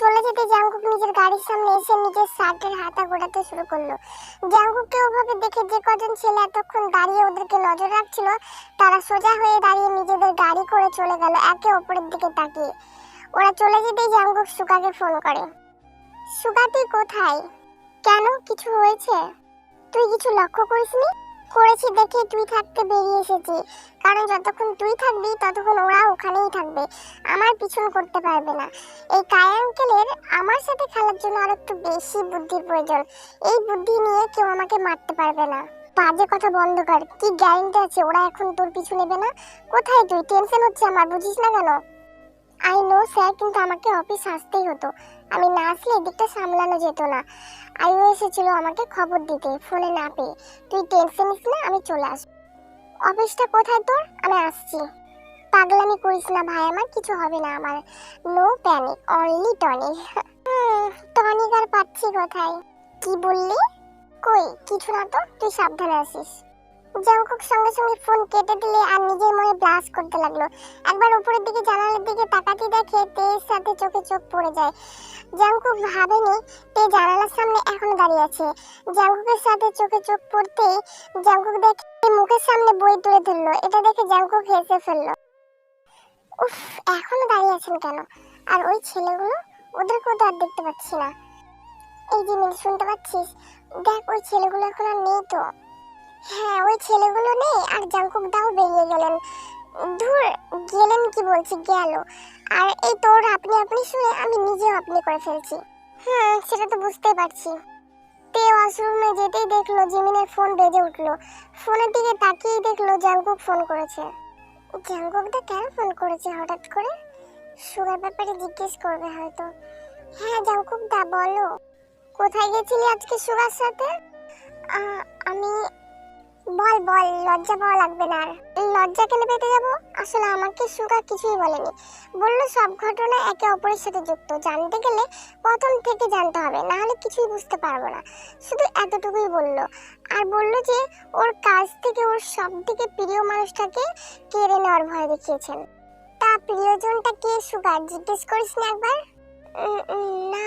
চলে যেতে নিজের গাড়ির সামনে এসে নিজের শার্টের হাতা শুরু করল। ওভাবে দেখে যে কজন ছেলে এতক্ষণ দাঁড়িয়ে ওদেরকে নজর রাখছিল, তারা সোজা হয়ে দাঁড়িয়ে নিজেদের গাড়ি করে চলে গেল একে অপরের দিকে তাকিয়ে। ওরা চলে যেতেই জাঙ্কুক সুকাকে ফোন করে। সুকা তুই কোথায়? কেন? কিছু হয়েছে? তুই কিছু লক্ষ্য করিসনি? করেছি দেখে তুই থাকতে বেরিয়ে এসেছি। কারণ যতক্ষণ তুই থাকবি, ততক্ষণ ওরা ওখানেই থাকবে। আমার পিছন করতে পারবে না। এই কায়া আঙ্কেলের আমার সাথে খেলার জন্য আর একটু বেশি বুদ্ধির প্রয়োজন। এই বুদ্ধি নিয়ে কেউ আমাকে মারতে পারবে না। বাজে কথা বন্ধ কর। কি গ্যারেন্টি আছে? ওরা এখন তোর পিছু নেবে না? কোথায় তুই? টেনশন হচ্ছে আমার, বুঝিস না কেন? আই নো স্যার কিন্তু আমাকে অফিস আসতেই হতো। আমি না আসলে এদিকটা সামলানো যেত না। আইও এসেছিল আমাকে খবর দিতে ফোনে না পেয়ে। তুই টেনশন নিস না, আমি চলে আসব অফিসটা কোথায় তোর? আমি আসছি। পাগলামি করিস না ভাই আমার, কিছু হবে না আমার। No panic only tonic tonic আর পাচ্ছি কোথায়? কি বললি? কই, কিছু না তো, তুই সাবধানে আসিস। জাংকুক সঙ্গে সঙ্গে ফোন কেটে দিলে আর নিজের মনে ব্লাস করতে লাগল। একবার উপরের দিকে জানালার দিকে তাকাতে দেখে তের সাথে চোখে চোখ পড়ে যায়। জাংকুক ভাবেনি, তে জানালার সামনে এখন দাঁড়িয়ে আছে। জাংকুকের সাথে চোখে চোখ পড়তে জাংকুক দেখে মুখের সামনে বই তুলে ধরলো। এটা দেখে জাংকুক হেসে ফেলল, উফ, এখনও দাঁড়িয়ে আছেন কেন? আর ওই ছেলেগুলো? ওদেরকেও তো আর দেখতে পাচ্ছি না। এই যে শুনতে পাচ্ছিস? দেখ, ওই ছেলেগুলো এখন আর নেই তো। হ্যাঁ ওই ছেলেগুলো নেই, আর জাংকুক দাও বেরিয়ে গেলেন। ধুর, গেলেন কি বলছি, গেল। আর এই তোর আপনি আপনি শুনে আমি নিজেও আপনি করে ফেলছি। হুম, সেটা তো বুঝতেই পারছি। তে ওয়াশরুমে যেতেই দেখল জিমিনের ফোন বেজে উঠল। ফোনের দিকে তাকিয়েই দেখল জাংকুক ফোন করেছে। জাংকুকটা কেন ফোন করেছে হঠাৎ করে? সুগার ব্যাপারে জিজ্ঞেস করবে হয়তো। হ্যাঁ জাংকুক দা, বলো। কোথায় গেছিলি আজকে সুগার সাথে? আমি বল বল, লজ্জা পাওয়া লাগবে না আর। লজ্জা কেন পেতে যাব? আসলে আমাকে সুগা কিছুই বলেনি। বলল, সব ঘটনা একে অপরের সাথে যুক্ত। জানতে গেলে প্রথম থেকে জানতে হবে, না হলে কিছুই বুঝতে পারব না। শুধু এতটুকুই বলল। আর বলল যে, ওর কাছ থেকে ওর সব থেকে প্রিয় মানুষটাকে কেড়ে নেওয়ার ভয় দেখিয়েছেন। তা প্রিয়জনটা কে সুগার জিজ্ঞেস করিস না একবার না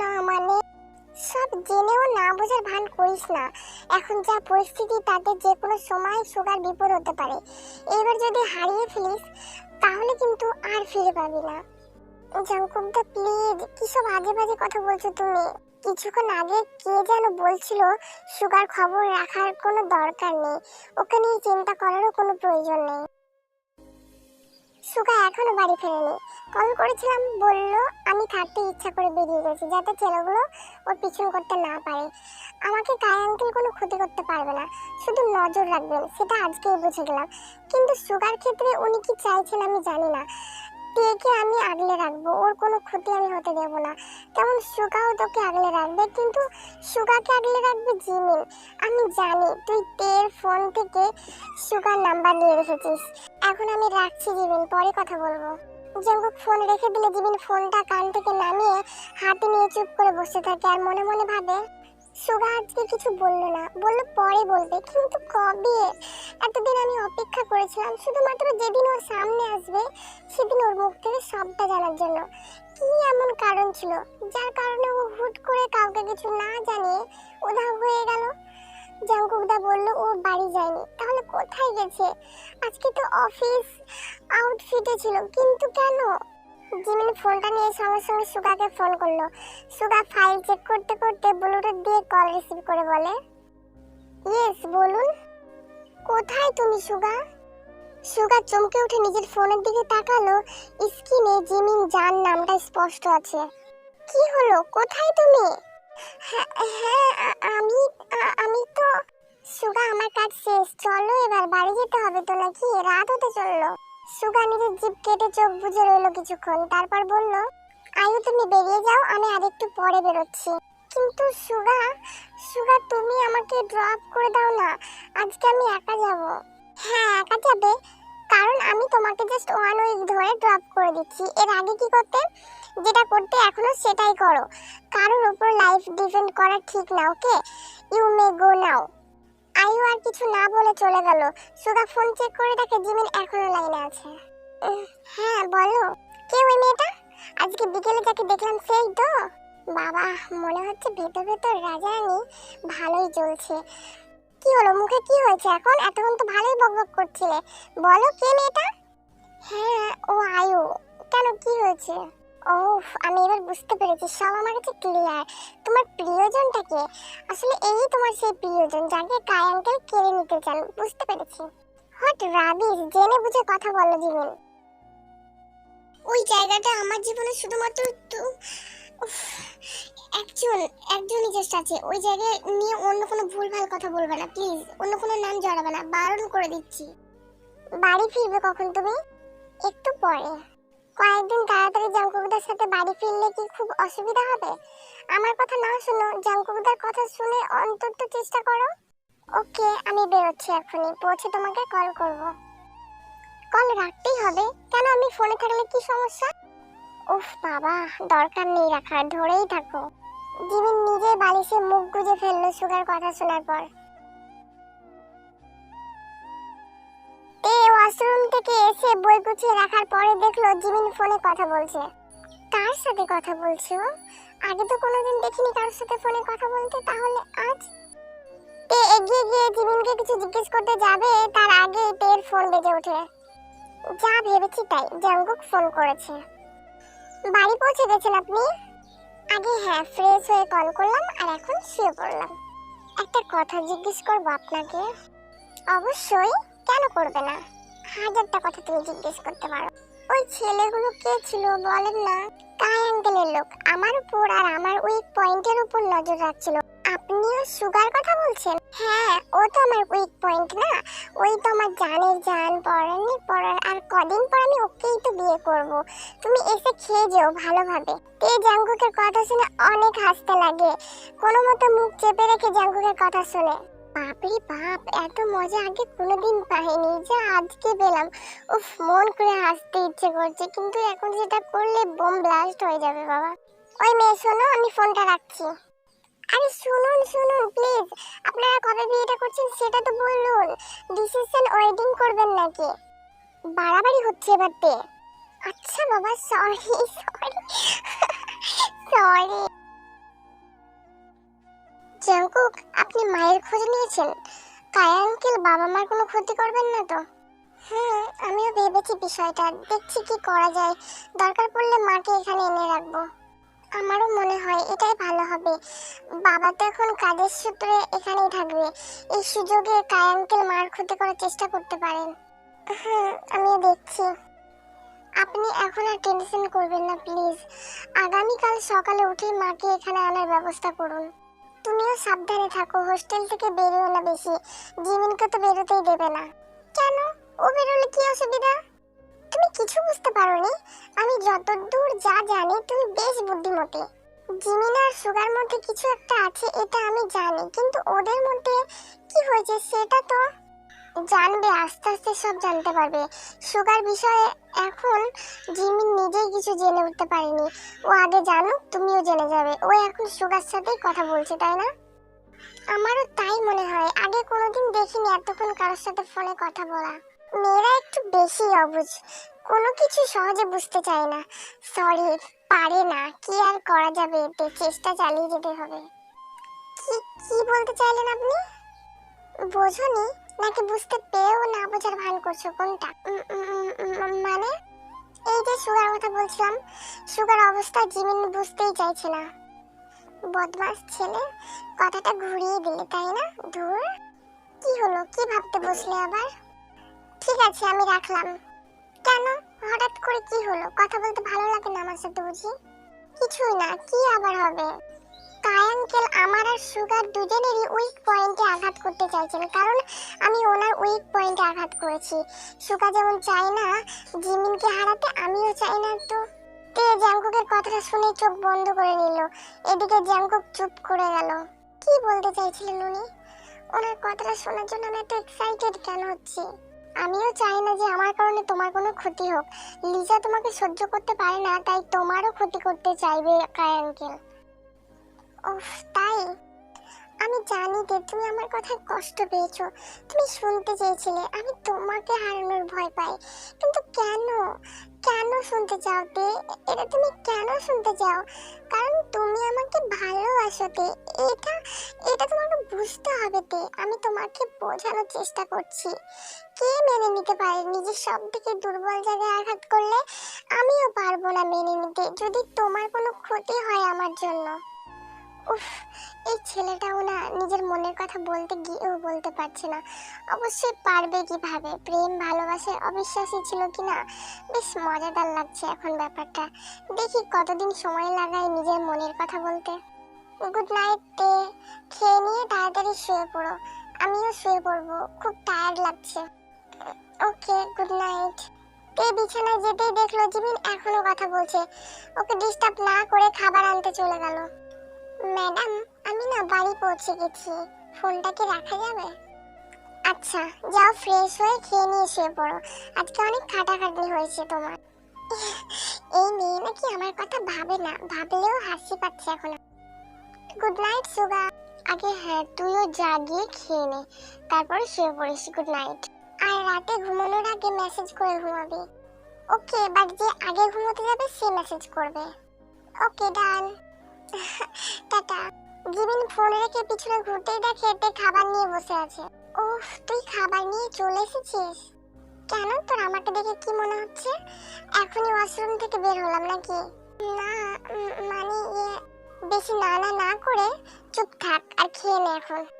না মানে? সব জেনেও না বোঝার ভান করিস না। এখন যা পরিস্থিতি, তাতে যে কোনো সময় সুগার বিপদ হতে পারে। এবার যদি হারিয়ে ফেলিস, তাহলে কিন্তু আর ফিরে পাবি না। জাঙ্কুকদা প্লিজ কিসব আজে বাজে কথা বলছো তুমি? কিছুক্ষণ আগে কে যেন বলছিল, সুগার খবর রাখার কোনো দরকার নেই। ওকে নিয়ে চিন্তা করারও কোনো প্রয়োজন নেই। সুগা এখনও বাড়ি ফেরেনি। কল করেছিলাম, বলল, আমি থাকতে ইচ্ছা করে বেরিয়ে গেছি, যাতে ছেলেগুলো ওর পিছন করতে না পারে। আমাকে কায় আঙ্কেল কোনো ক্ষতি করতে পারবে না। শুধু নজর রাখবেন, সেটা আজকেই বুঝে গেলাম। কিন্তু সুগার ক্ষেত্রে উনি কি চাইছেন আমি জানি না। টেকে আমি আগলে রাখব, ওর কোনো ক্ষতি আমি হতে দেবো না। তেমন সুগাও তোকে আগলে রাখবে, কিন্তু সুগাকে আগলে রাখবে জিমিন। আমি জানি, তুই তের ফোন থেকে সুগার নাম্বার নিয়ে রেখেছিস। এখন আমি রাখছি জিমিন, পরে কথা বলব। জঙ্গুক ফোন রেখে দিলে জিমিন ফোনটা কান থেকে নামিয়ে হাতে নিয়ে চুপ করে বসে থাকে আর মনে মনে ভাবে সুগা আজকে কিছু বলল না। বলল পরে বলবে, কিন্তু কবে? এতদিন আমি অপেক্ষা করেছিলাম, শুধুমাত্র যেদিন ওর সামনে আসবে, সেদিন ওর মুখ থেকে সবটা জানার জন্য। কি এমন কারণ ছিল? যার কারণে ও হুট করে কাউকে কিছু না জানিয়ে উধাও হয়ে গেল। জাঙ্কুকদা বলল, ও বাড়ি যায়নি। তাহলে কোথায় গেছে? আজকে তো অফিস আউটফিটে ছিল। কিন্তু কেন? জিমিন ফোনটা নিয়ে সঙ্গে সঙ্গে সুগাকে ফোন করল। সুগা ফাইল চেক করতে করতে ব্লুটুথ দিয়ে কল রিসিভ করে বলে ইয়েস বলুন। কোথায় তুমি, সুগা? সুগা চমকে উঠে নিজের ফোনের দিকে তাকালো। স্ক্রিনে জিমিন জান নামটা স্পষ্ট আছে। কি হলো? কোথায় তুমি? হ্যাঁ আমি আমি তো, সুগা আমার কাজ শেষ। চলো এবার বাড়ি যেতে হবে তো নাকি? রাত হতে চলল। সুগা নিজের জিপ কেটে চোখ বুজে রইল কিছুক্ষণ। তারপর বলল, আয়ু তুমি বেরিয়ে যাও, আমি আরেকটু পরে বেরোচ্ছি। কিন্তু সুগা সুগা তুমি আমাকে ড্রপ করে দাও না। আজকে আমি একা যাব। হ্যাঁ একা যাবে। কারণ আমি তোমাকে জাস্ট ওয়ান উইক ধরে ড্রপ করে দিচ্ছি। এর আগে কি করতে? যেটা করতে এখনও সেটাই করো। কারোর উপর লাইফ ডিপেন্ড করা ঠিক না ওকে ইউ মে গো নাও আয়ু আর কিছু না বলে চলে গেল। সুগা ফোন চেক করে দেখে জিমিন এখনও লাইনে আছে। হ্যাঁ বলো। কে ওই মেয়েটা? আজকে বিকেলে যাকে দেখলাম সেই তো? বাবা, মনে হচ্ছে ভেতর ভেতর রাজারানী। ভালোই চলছে। কি হলো? মুখে কি হয়েছে এখন? এতক্ষণ তো ভালোই বকবক করছিলে। বলো, কে মেয়েটা? হ্যাঁ ও আয়ু। কেন কি হয়েছে? ও আমি এবার বুঝতে পেরেছি। সব আমার কাছে ক্লিয়ার তোমার প্রিয়জনটা কে? আসলে এই তোমার সেই প্রিয়জন যাকে কায় কেড়ে নিতে চান। বুঝতে পেরেছি। হট রাবিশ জেনে বুঝে কথা বলো জীবন ওই জায়গাটা আমার জীবনে শুধুমাত্র একজন, একজনই জাস্ট আছে। ওই জায়গায় নিয়ে অন্য কোনো ভুলভাল কথা বলবে না প্লিজ অন্য কোনো নাম জড়াবে না, বারণ করে দিচ্ছি। বাড়ি ফিরবে কখন তুমি? একটু পরে। কয়েকদিন তাড়াতাড়ি জাঙ্কুকদার সাথে বাড়ি ফিরলে কি খুব অসুবিধা হবে? আমার কথা না শোনো জাঙ্কুকদার কথা শুনে অন্তত চেষ্টা করো। ওকে, আমি বেরোচ্ছি এখনই পৌঁছে তোমাকে কল করব। কল রাখতেই হবে। কেন আমি ফোনে থাকলে কি সমস্যা? উফ বাবা, দরকার নেই রাখার ধরেই থাকো। জিমিন নিজের বালিশে মুখ গুজে ফেলল সুগার কথা শোনার পর। তে ওয়াশরুম থেকে এসে বই গুছিয়ে রাখার পরে দেখল জিমিন ফোনে কথা বলছে। কার সাথে কথা বলছো? আগে তো কোনোদিন দেখিনি কারোর সাথে ফোনে কথা বলতে, তাহলে আজ? তে এগিয়ে গিয়ে জিমিনকে কিছু জিজ্ঞেস করতে যাবে, তার আগে তের ফোন বেজে ওঠে। যা ভেবেছি তাই, জাঙ্গুক ফোন করেছে। বাড়ি পৌঁছে গেছেন আপনি? আগে হ্যাঁ ফ্রেশ হয়ে কল করলাম আর এখন শুয়ে পড়লাম। একটা কথা জিজ্ঞেস করব আপনাকে। অবশ্যই, কেন করবে না? হাজারটা কথা তুমি জিজ্ঞেস করতে পারো। ওই ছেলেগুলো কে ছিল বলেন না? কায় অ্যাঙ্গেলের লোক? আমার উপর আর আমার উইক পয়েন্টের উপর নজর রাখছিল। আপনিও সুগার কথা বলছেন? হ্যাঁ ও তো আমার উইক পয়েন্ট না। ওই তো আমার জানের জান পরানের পরার আর কদিন পর আমি ওকেই তো বিয়ে করব। তুমি এসে খেয়ে যেও ভালোভাবে। তে জাঙ্গুকের কথা শুনে অনেক হাসতে লাগে। কোনো মতো মুখ চেপে রেখে জাঙ্গুকের কথা শুনে। বাপরে বাপ, এত মজা আগে কোনোদিন পাইনি। যা আজকে পেলাম। উফ, মন করে হাসতে ইচ্ছে করছে, কিন্তু এখন যেটা করলে বোম ব্লাস্ট হয়ে যাবে বাবা। ওই মেয়ে, শোনো, আমি ফোনটা রাখছি। আরে শুনুন শুনুন প্লিজ আপনারা কবে বিয়েটা করছেন সেটা তো বলুন। ডিসিশন ওয়েডিং করবেন নাকি? বাড়াবাড়ি হচ্ছে এবারতে আচ্ছা বাবা সরি সরি সরি জাঙ্কুক, আপনি মায়ের খোঁজ নিয়েছেন? কায়া আঙ্কেল বাবা মার কোনো ক্ষতি করবেন না তো? হ্যাঁ আমিও ভেবেছি বিষয়টা। দেখছি কি করা যায়। দরকার পড়লে মাকে এখানে এনে রাখব। আমারও মনে হয় এটাই ভালো হবে। বাবা তো এখন কাজের সূত্রে এখানেই থাকবে। এই সুযোগে কায়া আঙ্কেল মার ক্ষতি করার চেষ্টা করতে পারেন। হুম আমিও দেখছি। আপনি এখন আর টেনশন করবেন না, প্লিজ। আগামীকাল সকালে উঠে মাকে এখানে আনার ব্যবস্থা করুন। তুমিও সাবধানে থাকো, হোস্টেল থেকে বেরিও না বেশি। জিমিনকে তো বেরোতেই দেবে না। কেন? ও বেরোলে কি অসুবিধা? তুমি কিছু বুঝতে পারোনি? আমি যতদূর যা জানি, তুমি বেশ বুদ্ধিমতী। জিমিন আর সুগার মধ্যে কিছু একটা আছে, এটা আমি জানি, কিন্তু ওদের মধ্যে কি হয়েছে সেটা তো জানবে, আস্তে আস্তে সব জানতে পারবে। সুগার বিষয়ে এখন জিমিন নিজেই কিছু জেনে উঠতে পারেনি। ও আগে জানুক, তুমিও জেনে যাবে। ও এখন সুগার সাথেই কথা বলছে, তাই না? আমারও তাই মনে হয়। আগে কোনোদিন দেখিনি এতক্ষণ কারোর সাথে ফোনে কথা বলা। মেয়েরা একটু বেশি অবুঝ। কোনো কিছু সহজে বুঝতে চায় না। সরি পারে না। কি আর করা যাবে? এতে চেষ্টা চালিয়ে যেতে হবে। কি কি বলতে চাইলেন আপনি? বোঝনি, নাকি বুঝতে পেয়েও না বোঝার ভান করছ কোনটা? মানে? এই যে সুগার কথা বলছিলাম, সুগার অবস্থা জিমিন বুঝতেই চাইছে না। বদমাস ছেলে, কথাটা ঘুরিয়ে দিলে, তাই না? ধুর। কি হলো? কি ভাবতে বসলে আবার? ঠিক আছে, আমি রাখলাম। কেন? হঠাৎ করে কি হলো? কথা বলতে ভালো লাগে না আমার সাথে, বুঝি? কিছুই না, কি আবার হবে? কায়াঙ্কেল আমার আর সুগার দুজনেরই উইক পয়েন্টে আঘাত করতে চাইছেন, কারণ আমি ওনার উইক পয়েন্টে আঘাত করেছি। সুগা যেমন চায় না, জিমিনকে হারাতে আমিও চাই না তো। তে জাঙ্কুকের কথাটা শুনে চোখ বন্ধ করে নিল। এদিকে জাঙ্কুক চুপ করে গেল। কি বলতে চাইছিলেন উনি? ওনার কথাটা শোনার জন্য আমি এত এক্সাইটেড কেন হচ্ছি? আমিও চাই না যে আমার কারণে তোমার কোনো ক্ষতি হোক। লিজা তোমাকে সহ্য করতে পারে না, তাই তোমারও ক্ষতি করতে চাইবে কায় আঙ্কেল উফ, তাই? আমি জানি যে তুমি আমার কথায় কষ্ট পেয়েছ। তুমি শুনতে চেয়েছিলে, আমি তোমাকে হারানোর ভয় পাই। কিন্তু কেন? কেন শুনতে চাও তে? এটা তুমি কেন শুনতে চাও? কারণ তুমি আমাকে ভালোবাসো তে। এটা এটা তোমাকে বুঝতে হবে তে। আমি তোমাকে বোঝানোর চেষ্টা করছি। কে মেনে নিতে পারে নিজের সব থেকে দুর্বল জায়গায় আঘাত করলে? আমিও পারব না মেনে নিতে, যদি তোমার কোনো ক্ষতি হয় আমার জন্য। উফ, এই ছেলেটাও না নিজের মনের কথা বলতে গিয়েও বলতে পারছে না। অবশ্যই পারবে কীভাবে? প্রেম ভালোবাসায় অবিশ্বাসী ছিল কিনা বেশ মজাদার লাগছে এখন ব্যাপারটা। দেখি কতদিন সময় লাগায় নিজের মনের কথা বলতে। গুড নাইট, তে। খেয়ে নিয়ে তাড়াতাড়ি শুয়ে পড়ো। আমিও শুয়ে পড়ব, খুব টায়ার্ড লাগছে। Okay, good night. তে বিছানায় যেতেই দেখল জিমিন এখনও কথা বলছে। ওকে ডিস্টার্ব না করে খাবার আনতে চলে গেল। ম্যাডাম, আমি না বাড়ি পৌঁছে গেছি। ফোনটা কি রাখা যাবে? আচ্ছা যাও ফ্রেশ হয়ে খেয়ে নিয়ে শুয়ে পড়ো। আজকে অনেক খাটাখাটনি হয়েছে তোমার। এই মেয়ে নাকি আমার কথা ভাবে না, ভাবলেও হাসি পাচ্ছে এখন। গুড নাইট সুগা আগে হ্যাঁ তুইও যা গিয়ে খেয়ে নে। তারপরে শুয়ে পড়িস গুড নাইট আর রাতে ঘুমানোর আগে মেসেজ করে ঘুমাবি। ওকে বাট যে আগে ঘুমোতে যাবে, সে মেসেজ করবে। Okay done tata. Jimin phone রেখে পিছনে ঘুরতেই দেখে তে খাবার নিয়ে বসে আছে। ওহ, তুই খাবার নিয়ে চলে এসেছিস? কেন তোর আমাকে দেখে কি মনে হচ্ছে? এখনই ওয়াশরুম থেকে বের হলাম নাকি? না মানে ইয়ে বেশি না না না করে চুপ থাক আর খেয়ে নে এখন।